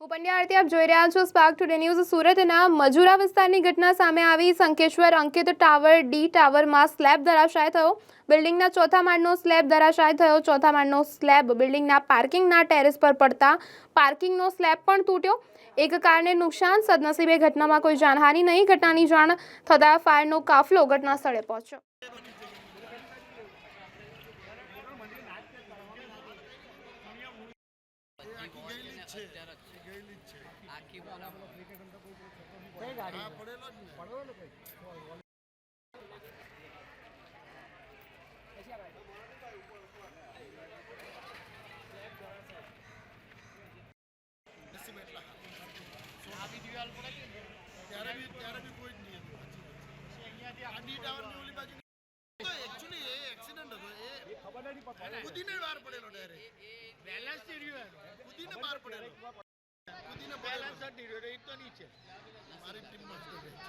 હું પંડ્યા આરતી, આપ જોઈ રહ્યા છો સ્પાર્ક ટુડે ન્યૂઝ સુરતના મજુરા વિસ્તારની ઘટના સામે આવી. સંકેશ્વર અંકિત ટાવર ડી ટાવરમાં સ્લેબ ધરાશાય થયો. બિલ્ડિંગના ચોથા માળનો સ્લેબ ધરાશાય થયો. ચોથા માળનો સ્લેબ બિલ્ડિંગના પાર્કિંગના ટેરેસ પર પડતા પાર્કિંગનો સ્લેબ પણ તૂટ્યો. એક કારને નુકસાન સદનસીબે ઘટનામાં કોઈ જાનહાનિ નહીં. ઘટનાની જાણ થતાં ફાયરનો કાફલો ઘટના સ્થળે પહોંચ્યો. ત્યારે બી ત્યારે બી કોઈ જ નહીં હતું આ ટાવરની ઓલી બાજુ તો એકચ્યુઅલી એ એક્સિડન્ટ હતો એ કૂદીને બહાર પડેલો ડાયરેક્ટ બેલેન્સ નહીં રહ્યો કૂદીને બહાર પડેલો કૂદીને બેલેન્સ પડેલો જ નહીં રહ્યો એ તો નીચે મારી ટીમમાં જ તો રહે છે